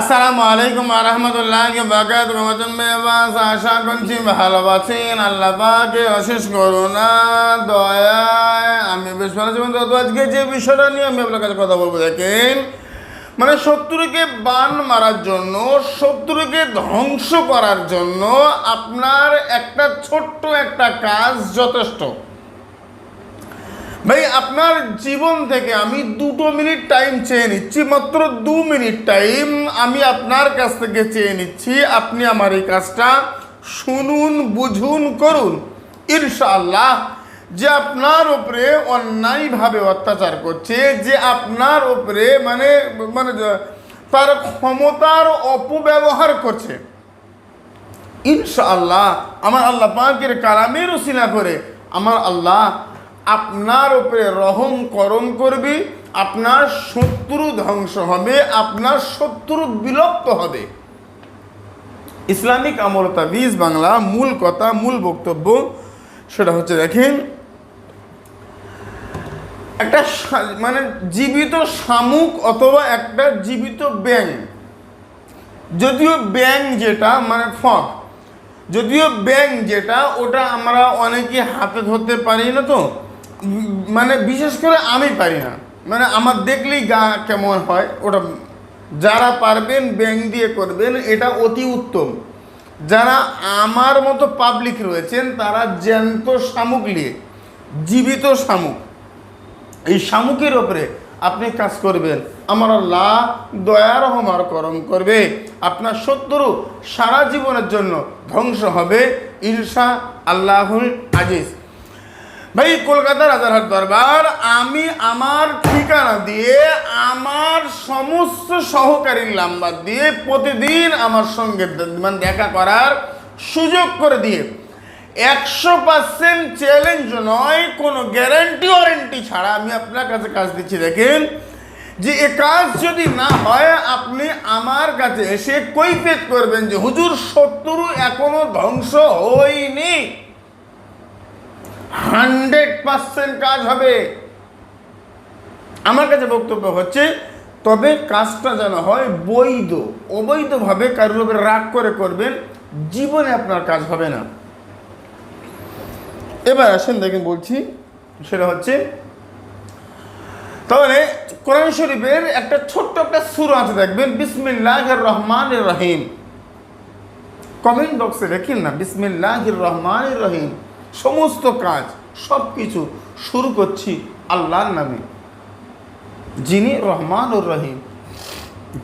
আসসালামু আলাইকুম আরহামতুল্লাহ বাকাত রহমতুল মেবাস আশা করছি ভালোবাসেন আল্লাহ পাকে অশেষ করুণা দয়ায় আমি বেশ ভালো জীবন তো আজকে যে বিষয়টা নিয়ে আমি আপনার কাছে কথা বলব, দেখেন মানে শত্রুকে বান মারার জন্য, শত্রুকে ধ্বংস করার জন্য আপনার একটা ছোট্ট একটা কাজ যথেষ্ট। ভাই, আপনার জীবন থেকে আমি দুটো মিনিট টাইম চেয়ে নিচ্ছি, মাত্র দু মিনিট টাইম আমি আপনার কাছ থেকে চেয়ে নিচ্ছি। আপনি আমার এই কাজটা শুনুন, বুঝুন, করুন। ইনশাআল্লাহ, যে আপনার ওপরে অন্যায়ভাবে অত্যাচার করছে, যে আপনার ওপরে মানে মানে তার ক্ষমতার অপব্যবহার করছে। ইনশাআল্লাহ, আমার আল্লাহ পাকের কালামের উসিলা করে, আমার আল্লাহ আপনার উপরে রহম করম করবে, আপনার শত্রু ধ্বংস হবে, আপনার শত্রু বিলুপ্ত হবে। ইসলামিক আমল তাবিজ বাংলা মূল কথা, মূল বক্তব্য, সেটা হচ্ছে দেখেন, একটা মানে জীবিত শামুক অথবা একটা জীবিত ব্যাং যদিও ব্যাং যেটা মানে ফক, যদিও ব্যাং যেটা, ওটা আমরা অনেকে হাতে ধরতে পারি না তো মানে বিশেষ করে আমি পারি না। মানে আমার দেখলেই গা কেমন হয়, ওটা যারা পারবেন ব্যাং দিয়ে করবেন, এটা অতি উত্তম। যারা আমার মতো পাবলিক রয়েছেন, তারা জ্যান্ত শামুক নিয়ে, জীবিত শামুক। এই শামুকের ওপরে আপনি কাজ করবেন। আমার আল্লাহ দয়া রহমার করম করবে। আপনার শত্রু সারা জীবনের জন্য ধ্বংস হবে। ইনশা আল্লাহুল আজিজ। ভাই কলকাতা রাজারহাট দরবার, আমি আমার ঠিকানা দিয়ে, আমার সমস্ত সহকারীর নাম্বার দিয়ে প্রতিদিন আমার সঙ্গে মানে দেখা করার সুযোগ করে দিয়ে একশো পার্সেন্ট চ্যালেঞ্জ নয়, কোনো গ্যারান্টি ওয়ারেন্টি ছাড়া আমি আপনার কাছে কাজ দিচ্ছি। দেখেন যে এ কাজ যদি না হয়, আপনি আমার কাছে এসে কৈফেত করবেন যে, হুজুর শত্রু এখনও ধ্বংস হয়নি। হান্ড্রেড পার্সেন্ট কাজ হবে। আমার কাছে বক্তব্য হচ্ছে, তবে কাজটা যেন হয় বৈধ। অবৈধভাবে কারোর উপরে রাগ করে করবেন, জীবনে আপনার কাজ হবে না। এবার আসেন, দেখেন বলছি, সেটা হচ্ছে, তাহলে কোরআন শরীফের একটা ছোট্ট একটা সুর আছে, দেখবেন বিসমিল্লাহ রহমান রহিম। কমেন্ট বক্সে রেখেন না বিসমিল্লাহ রহমান রহিম। সমস্ত কাজ সব কিছু শুরু করছি আল্লাহর নামে। যিনি রহমান ও রহিম।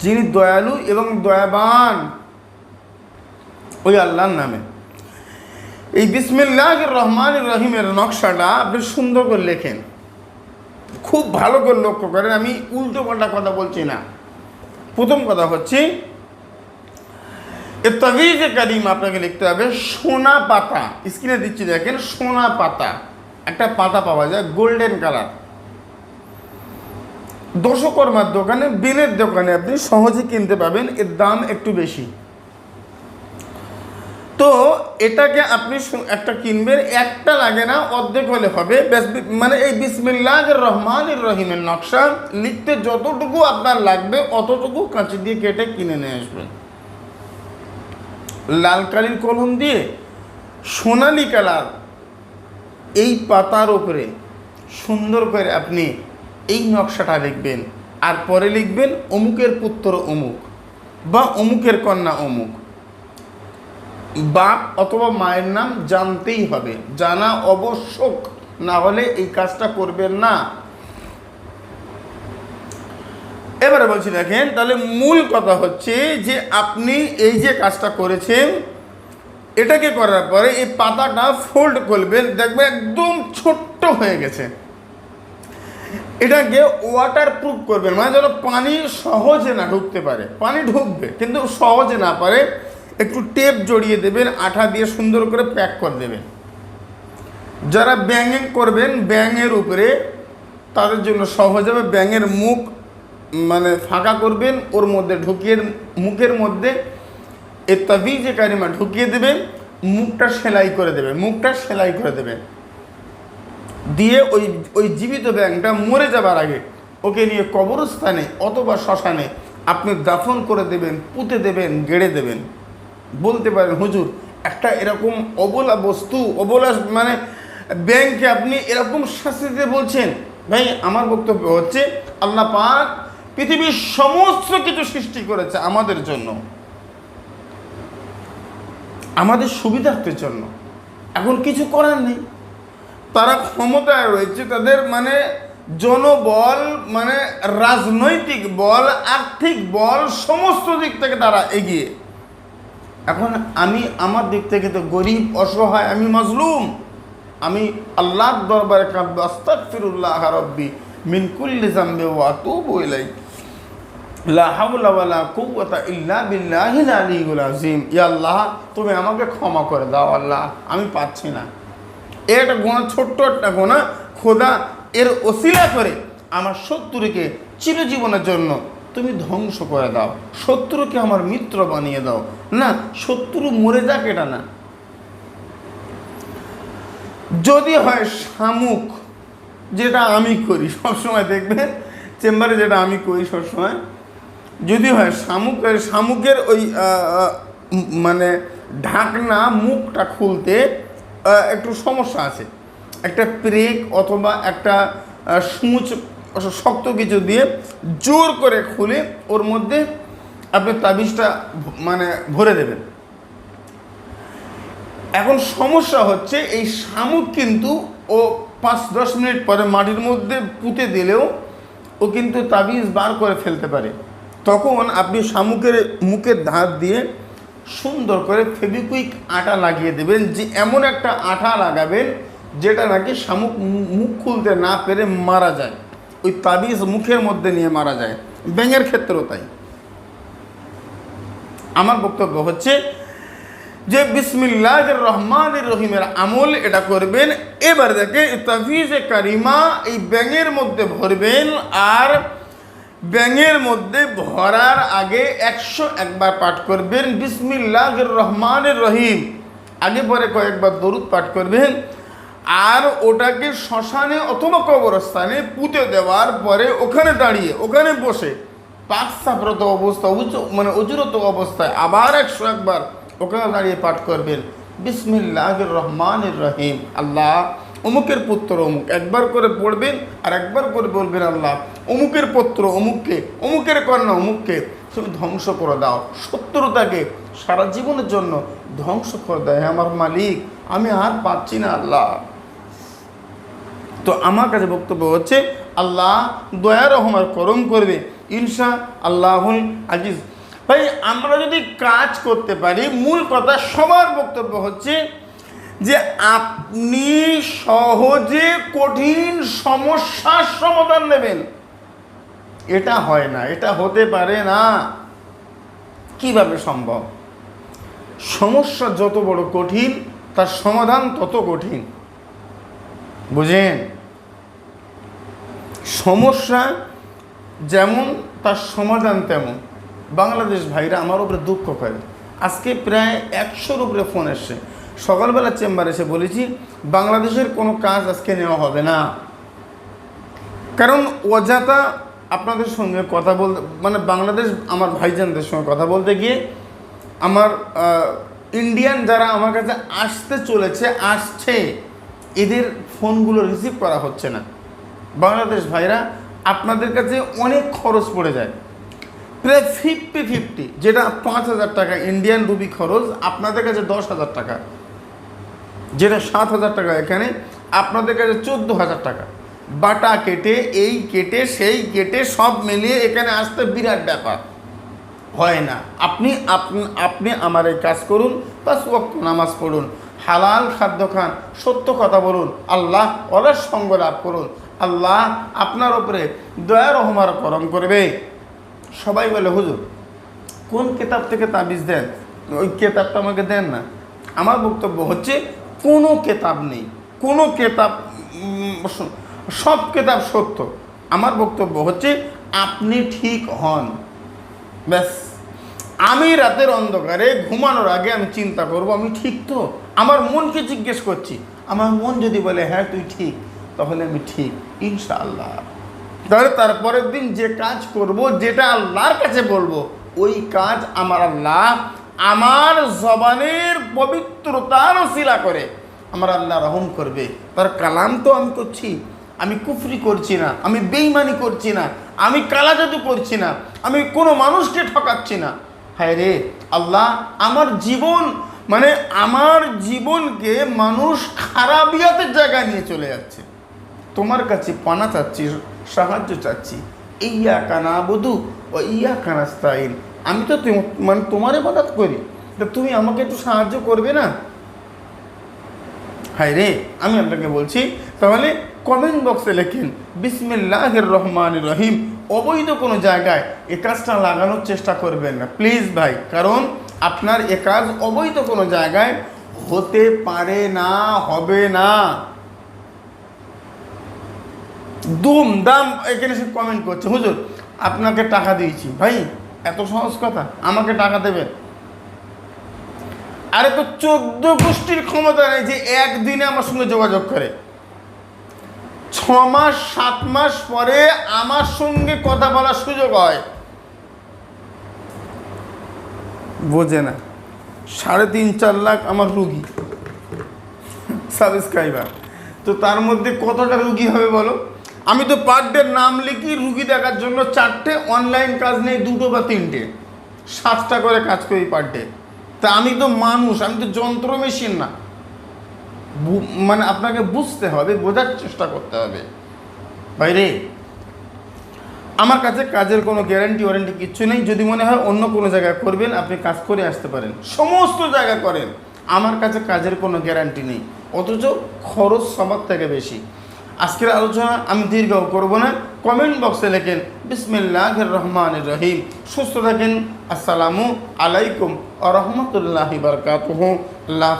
যিনি দয়ালু এবং দয়াবান, ওই আল্লাহর নামে। এই বিসমিল্লাহ রহমান রহিমের নকশাটা আপনি সুন্দর করে লেখেন। খুব ভালো করে লক্ষ্য করেন, আমি উল্টো পাল্টা কথা বলছি না। প্রথম কথা হচ্ছে এ তবিজে কারিম আপনাকে লিখতে হবে সোনা পাতা। স্ক্রিনে দিচ্ছি দেখেন, সোনা পাতা। একটা পাতা পাওয়া যায় গোল্ডেন কালার দশকর্মার দোকানে, বেলের দোকানে আপনি সহজে কিনতে পাবেন, এর দাম একটু বেশি। তো এটাকে আপনি একটা কিনবেন, একটা লাগে না, অর্ধেক হলে হবে। মানে এই বিসমিল্লাহ রহমান রহিমের নকশা, লিখতে যতটুকু আপনার লাগবে, অতটুকু কাঁচি দিয়ে কেটে কিনে নিয়ে আসবেন। লাল কালির কলম দিয়ে সোনালি কালার এই পাতার ওপরে সুন্দর করে আপনি এই নকশাটা লিখবেন। আর পরে লিখবেন, অমুকের পুত্র অমুক বা অমুকের কন্যা অমুক। বাপ অথবা মায়ের নাম জানতেই হবে। জানা আবশ্যক না হলে এই কাজটা করবেন না। এবারে বলছি দেখেন, তাহলে মূল কথা হচ্ছে যে আপনি এই যে কাজটা করেছেন, এটাকে করার পরে এই পাতাটা ফোল্ড করবেন, দেখবেন একদম ছোট্ট হয়ে গেছে। এটাকে ওয়াটার প্রুফ করবেন মানে যেন পানি সহজে না ঢুকতে পারে। পানি ঢুকবে, কিন্তু সহজে না পারে। একটু টেপ জড়িয়ে দেবেন, আঠা দিয়ে সুন্দর করে প্যাক করে দেবেন। যারা ব্যাঙিং করবেন ব্যাঙের উপরে, তাদের জন্য সহজ হবে ব্যাঙের মুখ মানে ফাঁকা করবেন, ওর মধ্যে ঢুকিয়ে মুখের মধ্যে এ তাবিজে কারিমা ঢুকিয়ে দেবেন, মুখটা সেলাই করে দেবে মুখটা সেলাই করে দেবেন। দিয়ে ওই ওই জীবিত ব্যাংকটা মরে যাবার আগে ওকে নিয়ে কবরস্থানে অথবা শ্মশানে আপনি দাফন করে দেবেন, পুঁতে দেবেন, গেড়ে দেবেন। বলতে পারেন, হুজুর, একটা এরকম অবলা বস্তু, অবলা মানে ব্যাংকে আপনি এরকম শাস্তিতে বলছেন, ভাই, আমার বক্তব্য হচ্ছে, আল্লাহ পাক পৃথিবীর সমস্ত কিছু সৃষ্টি করেছে আমাদের জন্য। আমাদের সুবিধার্থের জন্য। এখন কিছু করার নেই। তারা ক্ষমতায় রয়েছে, তাদের মানে জনবল মানে রাজনৈতিক বল, আর্থিক বল, সমস্ত দিক থেকে তারা এগিয়ে। এখন আমি আমার দিক থেকে তো গরিব, অসহায়, আমি মজলুম। আমি আল্লাহর দরবারে কাঁদবো, আস্তাগফিরুল্লাহ রব্বি, মিন কুল্লি জামবি ওয়া আতুবু ইয়া আল্লাহ, তুমি আমাকে ক্ষমা করে দাও আল্লাহ, আমি পাচ্ছি না। একটা গোনা ছোট্ট একটা গোনা খোদা এর ওসিলা করে আমার শত্রুকে চিরজীবনের জন্য তুমি ধ্বংস করে দাও। শত্রুকে আমার মিত্র বানিয়ে দাও। না, শত্রু মরে যাক এটা না। যদি হয় শামুক, যেটা আমি করি সবসময় দেখবে চেম্বারে যেটা আমি করি সবসময় যদি হয় শামুক শামুকের ওই মানে ঢাকনা, মুখটা খুলতে একটু সমস্যা আছে। একটা প্রেক অথবা একটা সূচ শক্ত কিছু দিয়ে জোর করে খুলে ওর মধ্যে আপনি তাবিজটা মানে ভরে দেবেন। এখন সমস্যা হচ্ছে এই শামুক কিন্তু ও পাঁচ, দশ মিনিট পরে মাটির মধ্যে পুঁতে দিলেও ও কিন্তু তাবিজ বার করে ফেলতে পারে। তখন আপনি শামুকের মুখের ধার দিয়ে সুন্দর করে ফেবিকুইক আটা লাগিয়ে দেবেন, যে এমন একটা আঠা লাগাবেন যেটা নাকি শামুক মুখ খুলতে না পেরে মারা যায়। ওই তাবিজ মুখের মধ্যে নিয়ে মারা যায়। ব্যাঙের ক্ষেত্রেও তাই। আমার বক্তব্য হচ্ছে যে বিসমিল্লাহ রহমান রহিমের আমল এটা করবেন, এবার দেখে তাফিজে কারিমা এই ব্যাঙের মধ্যে ভরবেন আর ব্যাঙের মধ্যে ভরার আগে একশো একবার পাঠ করবেন। বিসমিল্লাহ রহমান রহিম। আগে পরে কয়েকবার দরুদ পাঠ করবেন। আর ওটাকে শ্মশানে অথবা কবরস্থানে পুঁতে দেওয়ার পরে ওখানে দাঁড়িয়ে, ওখানে বসে পাক অবস্থা উঁচু মানে অজুরত অবস্থায় আবার একশো একবার ওখানে দাঁড়িয়ে পাঠ করবেন। বিসমিল্লাহ রহমান রহিম। আল্লাহ অমুকের পুত্র অমুক। একবার করে পড়বেন আর একবার করে বলবেন, আল্লাহ, অমুকের পুত্র অমুককে, অমুকের কন্যা অমুককে তুমি ধ্বংস করে দাও। শত্রুতাকে সারা জীবনের জন্য ধ্বংস করে দেয় আমার মালিক, আমি আর পাচ্ছি না, আল্লাহ। তো আমার কাছে বক্তব্য হচ্ছে, আল্লাহ দয়া রহমার করম করবে। ইনশা আল্লাহুল আজিজ। ভাই, আমরা যদি কাজ করতে পারি, মূল কথা সবার বক্তব্য হচ্ছে যে আপনি সহজে কঠিন সমস্যার সমাধান নেবেন। এটা হয় না, এটা হতে পারে না। কীভাবে সম্ভব? সমস্যা যত বড় কঠিন, তার সমাধান তত কঠিন। বুঝেন? সমস্যা যেমন, তার সমাধান তেমন। বাংলাদেশ ভাইরা আমার উপরে দুঃখ করে। আজকে প্রায় একশোর উপরে ফোন এসছে। সকালবেলা চেম্বারে এসে বলেছি, বাংলাদেশের কোনো কাজ আজকে নেওয়া হবে না। কারণ অজাতা আপনাদের সঙ্গে কথা বলতে মানে বাংলাদেশ আমার ভাইজানদের সঙ্গে কথা বলতে গিয়ে আমার ইন্ডিয়ান যারা আমার কাছে আসতে চলেছে, আসছে, এদের ফোনগুলো রিসিভ করা হচ্ছে না। বাংলাদেশ ভাইরা, আপনাদের কাছে অনেক খরচ পড়ে যায়। প্রায় ফিফটি ফিফটি যেটা পাঁচ হাজার টাকা ইন্ডিয়ান রুপি খরচ, আপনাদের কাছে দশ হাজার টাকা। যেটা সাত হাজার টাকা এখানে, আপনাদের কাছে চোদ্দ হাজার টাকা। বাটা কেটে, এই কেটে, সেই কেটে সব মিলিয়ে এখানে আসতে বিরাট ব্যাপার। হয় না। আপনি, আপনি- আমার এই কাজ করুন বা ওয়াক্ত নামাজ পড়ুন। হালাল খাদ্য খান, সত্য কথা বলুন, আল্লাহ অলস সঙ্গ লাভ করুন। আল্লাহ আপনার ওপরে দয়া রহমার করম করবে। সবাই বলে, হুজুর, কোন কেতাব থেকে তাবিজ দেন? ওই কেতাবটা আমাকে দেন না। আমার বক্তব্য হচ্ছে কোনো কেতাব নেই। কোনো কেতাব সব কেতাব সত্য। আমার বক্তব্য হচ্ছে, আপনি ঠিক হন। ব্যাস। আমি রাতের অন্ধকারে ঘুমানোর আগে আমি চিন্তা করব, আমি ঠিক তো? আমার মনকে জিজ্ঞেস করছি, আমার মন যদি বলে হ্যাঁ তুই ঠিক, তাহলে আমি ঠিক, ইনশাআল্লাহ। তাহলে তারপরের দিন যে কাজ করব, যেটা আল্লাহর কাছে বলব, ওই কাজ আমার আল্লাহ আমার জবানের পবিত্রতার শিলা করে। আমার আল্লাহ রহম করবে। তার কালাম তো আমি করছি। আমি কুফরি করছি না। আমি বেইমানি করছি না। আমি কালা জাদু করছি না। আমি কোনো মানুষকে ঠকাচ্ছি না। হায় রে, আল্লাহ আমার জীবন মানে আমার জীবনকে মানুষ খারাপিয়াতের জায়গায় নিয়ে চলে যাচ্ছে। তোমার কাছে পানা চাচ্ছি, সাহায্য চাচ্ছি। ইয়া কানা বধু ও ইয়া কানাস্তাইন আমি তো মানে তোমারে মদত করি। তা তুমি আমাকে একটু সাহায্য করবে না? হায় রে, আমি আপনাকে বলছি, তাহলে কমেন্ট বক্সে লেখেন, বিসমিল্লাহির রহমান রহিম। অবৈধ কোনো জায়গায় এ কাজটা লাগানোর চেষ্টা করবেন না। প্লিজ ভাই, কারণ আপনার এ কাজ অবৈধ কোনো জায়গায় হতে পারে না, হবে না। দুম দাম এখানে সে কমেন্ট করছে। হুজুর, আপনাকে টাকা দিয়েছি। ভাই এত সহজ কথা? আমাকে টাকা দেবেন আরে তো চোদ্দ গোষ্ঠীর ক্ষমতা নেই যে একদিনে আমার সঙ্গে যোগাযোগ করে। ছ মাস, সাত মাস পরে আমার সঙ্গে কথা বলার সুযোগ হয়। বোঝে না। সাড়ে তিন, চার লাখ আমার রুগী। সাবস্ক্রাইবার। তো তার মধ্যে কতটা রুগী হবে বলো? আমি তো পার ডে নাম লিখি রুগী দেখার জন্য চারটে অনলাইন কাজ নেই, দুটো বা তিনটে। সাতটা করে কাজ করি পার ডে তা আমি তো মানুষ, আমি তো যন্ত্র মেশিন না। মানে আপনাকে বুঝতে হবে, বোঝার চেষ্টা করতে হবে। বাইরে আমার কাছে কাজের কোনো গ্যারান্টি ওয়ারেন্টি কিচ্ছু নেই। যদি মনে হয় অন্য কোনো জায়গায় করবেন, আপনি কাজ করে আসতে পারেন। সমস্ত জায়গা করেন। আমার কাছে কাজের কোনো গ্যারান্টি নেই। অথচ খরচ সবার থেকে বেশি। আজকের আলোচনা আমি দীর্ঘ করব না। কমেন্ট বক্সে লেখেন বিসমিল্লাহ রহমান রহিম সুস্থ থাকেন, আসসালামু আলাইকুম আ রহমতুল্লাহি বারকাত আল্লাহ